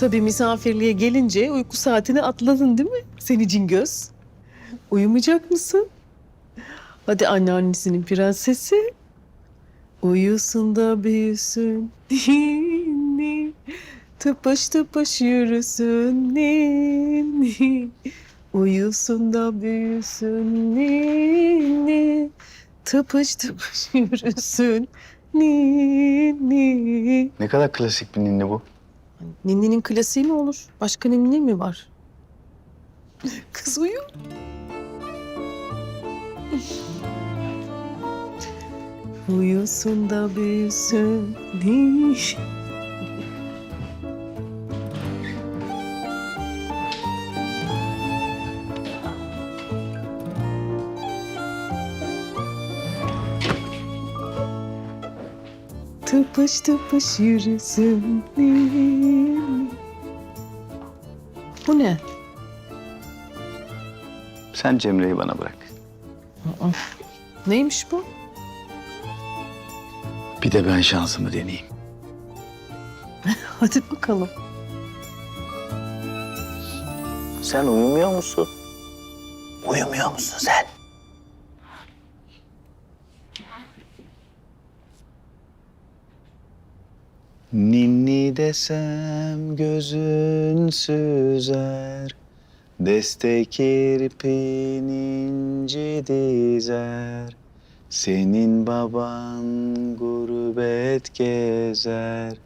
Tabii misafirliğe gelince uyku saatini atladın değil mi? Seni cingöz. Uyumayacak mısın? Hadi anneannesinin prensesi. Uyusun da büyüsün. Tıpış tıpış yürüsün. Uyusun da büyüsün. Ninni. Tıpış tıpış yürüsün. Ninni. Ne kadar klasik bir ninni bu. Ninni'nin klasiği mi olur? Başka ninni mi var? Kız uyu. Uyusun da büyüsün. Ninni. Tıpış tıpış yürüsün. Bu ne? Sen Cemre'yi bana bırak. Neymiş bu? Bir de ben şansımı deneyeyim. Hadi bakalım. Sen uyumuyor musun? Uyumuyor musun sen? Ninni desem gözün süzer Destek kirpin inci dizer. Senin baban gurbet gezer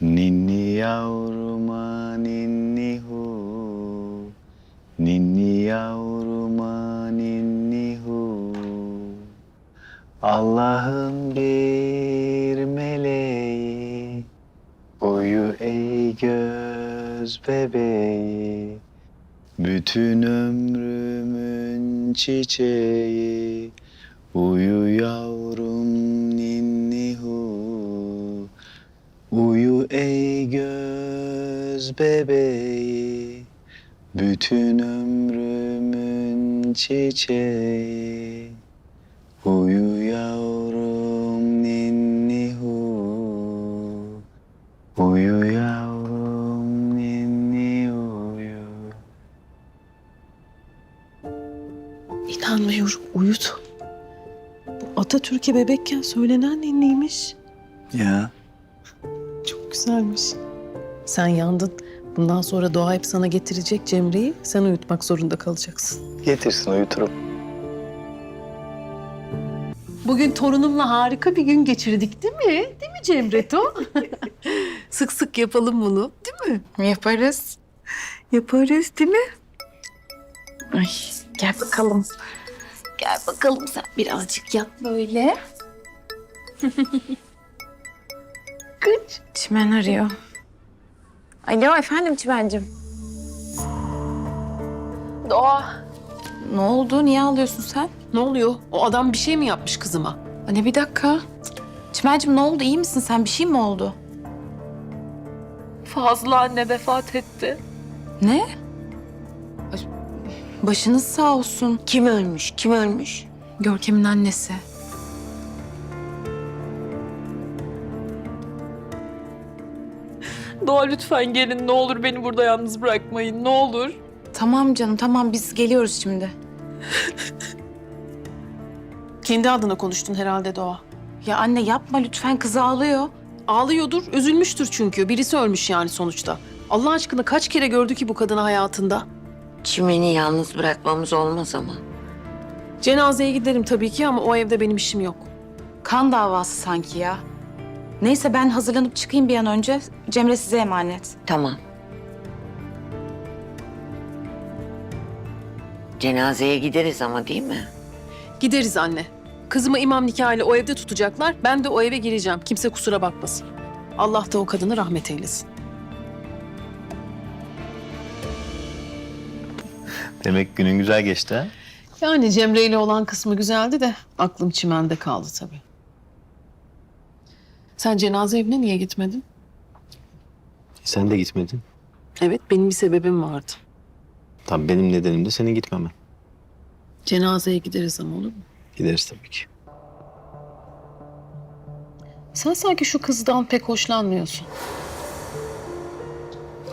Ninni yavruma ninni hu. Ninni yavruma ninni hu. Allah'ın göz bebeği. Bütün ömrümün çiçeği. Uyu yavrum ninni hu Uyu ey göz bebeği. Bütün ömrümün çiçeği. Uyu Atatürk'e bebekken söylenen ninniymiş. Ya Çok güzelmiş. Sen yandın. Bundan sonra doğa hep sana getirecek Cemre'yi. Sen uyutmak zorunda kalacaksın. getirsin uyuturum. Bugün torunumla harika bir gün geçirdik değil mi? Değil mi Cemreto? sık sık yapalım bunu değil mi? Yaparız. Yaparız değil mi? Ay gel bakalım. Gel bakalım sen birazcık yat böyle. Kıç. Çimen arıyor. Alo efendim Çimen'cim. Doğa. Ne oldu? Niye ağlıyorsun sen? Ne oluyor? O adam bir şey mi yapmış kızıma? Anne bir dakika. Çimen'cim ne oldu? İyi misin sen? Bir şey mi oldu? Fazla anne vefat etti. Ne? Başınız sağ olsun. Kim ölmüş? Kim ölmüş? Görkem'in annesi. Doğa lütfen gelin ne olur beni burada yalnız bırakmayın ne olur. Tamam canım tamam biz geliyoruz şimdi. Kendi adına konuştun herhalde Doğa. Ya anne yapma lütfen kız ağlıyor. Ağlıyordur, üzülmüştür çünkü. Birisi ölmüş yani sonuçta. Allah aşkına kaç kere gördü ki bu kadını hayatında? Çimeni yalnız bırakmamız olmaz ama. Cenazeye giderim tabii ki ama o evde benim işim yok. Kan davası sanki ya. Neyse ben hazırlanıp çıkayım bir an önce. Cemre size emanet. Tamam. Cenazeye gideriz ama değil mi? Gideriz anne. Kızımı imam nikahıyla o evde tutacaklar. Ben de o eve gireceğim. Kimse kusura bakmasın. Allah da o kadını rahmet eylesin. Demek günün güzel geçti ha? Yani Cemre ile olan kısmı güzeldi de aklım çimende kaldı tabii. Sen cenaze evine niye gitmedin? Sen de gitmedin. Evet, benim bir sebebim vardı. Tabii benim nedenim de senin gitmemen. Cenazeye gideriz ama olur mu? Gideriz tabii ki. Sen sanki şu kızdan pek hoşlanmıyorsun.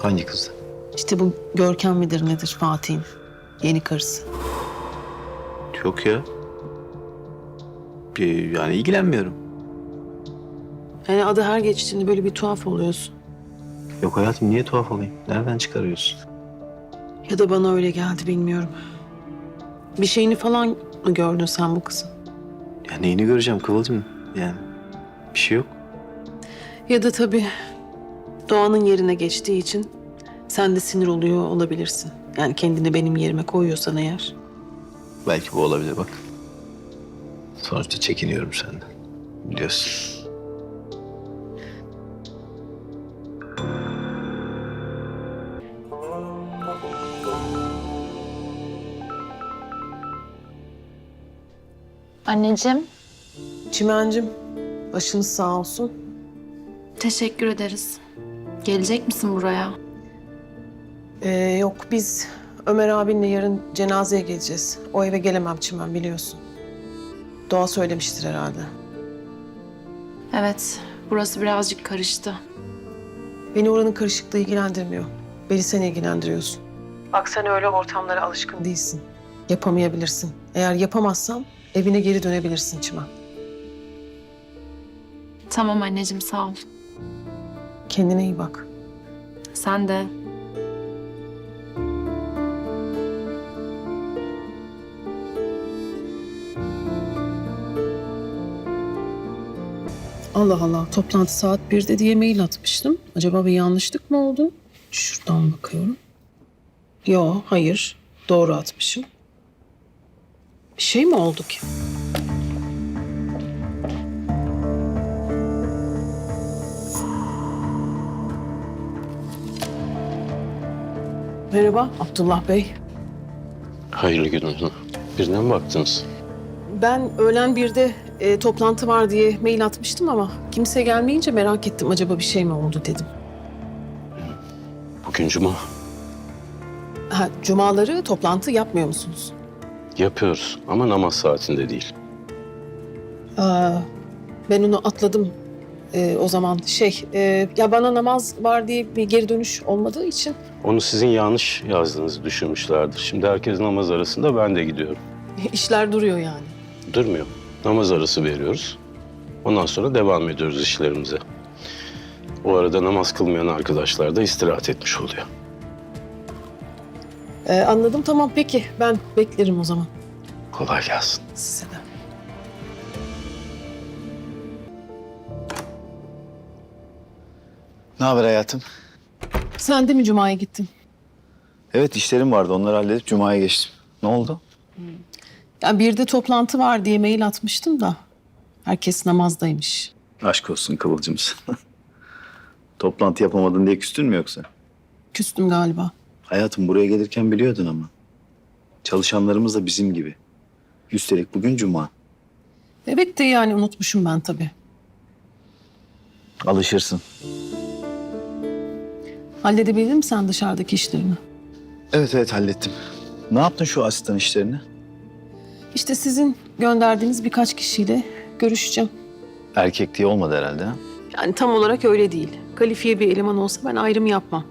Hangi kızla? İşte bu Görkem midir nedir Fatih'in yeni karısı. Yok ya. Bir, yani ilgilenmiyorum. Yani adı her geçtiğinde böyle bir tuhaf oluyorsun. Yok hayatım niye tuhaf olayım? Nereden çıkarıyorsun? Ya da bana öyle geldi bilmiyorum. Bir şeyini falan mı gördün sen bu kızın? Ya neyini göreceğim Kıvılcım? Yani bir şey yok. Ya da tabii Doğan'ın yerine geçtiği için sen de sinir oluyor olabilirsin. Yani kendini benim yerime koyuyorsan eğer. Belki bu olabilir bak. Sonuçta çekiniyorum senden. Biliyorsun. Anneciğim, Çimencim başınız sağ olsun. teşekkür ederiz. Gelecek misin buraya? Ee, yok biz Ömer abinle yarın cenazeye geleceğiz. O eve gelemem Çimen biliyorsun. Doğa söylemiştir herhalde. Evet, burası birazcık karıştı. Beni oranın karışıklığı ilgilendirmiyor. Beni sen ilgilendiriyorsun. Bak sen öyle ortamlara alışkın değilsin. Yapamayabilirsin. Eğer yapamazsan evine geri dönebilirsin Çimen. Tamam anneciğim, sağ ol. Kendine iyi bak. Sen de. Allah Allah toplantı saat 1'de diye mail atmıştım. Acaba bir yanlışlık mı oldu? Şuradan bakıyorum. Yo hayır doğru atmışım. Bir şey mi oldu ki? Merhaba Abdullah Bey. Hayırlı günler. Birine mi baktınız? Ben öğlen birde e, toplantı var diye mail atmıştım ama kimse gelmeyince merak ettim acaba bir şey mi oldu dedim. Bugün cuma. Ha, cumaları toplantı yapmıyor musunuz? Yapıyoruz ama namaz saatinde değil. Aa, ben onu atladım e, o zaman. Şey, e, ya bana namaz var diye bir geri dönüş olmadığı için Onu sizin yanlış yazdığınızı düşünmüşlerdir. Şimdi herkes namaz arasında ben de gidiyorum. işler duruyor yani. Durmuyor. Namaz arası veriyoruz. Ondan sonra devam ediyoruz işlerimize. O arada namaz kılmayan arkadaşlar da istirahat etmiş oluyor. E, anladım tamam peki ben beklerim o zaman Kolay gelsin. size de. Ne haber hayatım? Sen de mi cumaya gittin? Evet işlerim vardı. Onları halledip Cuma'ya geçtim. Ne oldu? Ya birde toplantı var diye mail atmıştım da herkes namazdaymış. Aşk olsun Kıvılcımız. Toplantı yapamadın diye küstün mü yoksa? Küstüm galiba. Hayatım buraya gelirken biliyordun ama. Çalışanlarımız da bizim gibi. Üstelik bugün Cuma. Evet de yani unutmuşum ben tabii. Alışırsın. Halledebildin mi sen dışarıdaki işlerini? Evet evet hallettim. Ne yaptın şu asistan işlerini? İşte sizin gönderdiğiniz birkaç kişiyle görüşeceğim. Erkek diye olmadı herhalde ha? Yani tam olarak öyle değil. Kalifiye bir eleman olsa ben ayrım yapmam.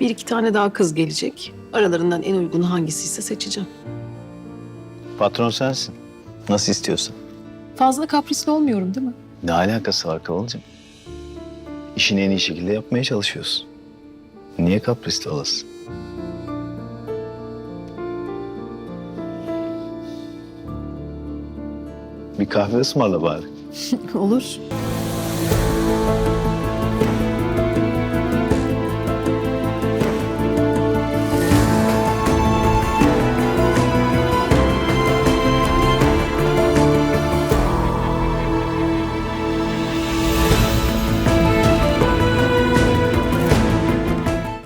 Bir iki tane daha kız gelecek. Aralarından en uygunu hangisiyse seçeceğim. Patron sensin. Nasıl istiyorsan. Fazla kaprisli olmuyorum değil mi? Ne alakası var Kıvılcım? İşini en iyi şekilde yapmaya çalışıyorsun. Niye kaprisli olasın? Bir kahve ısmarla bari. Olur.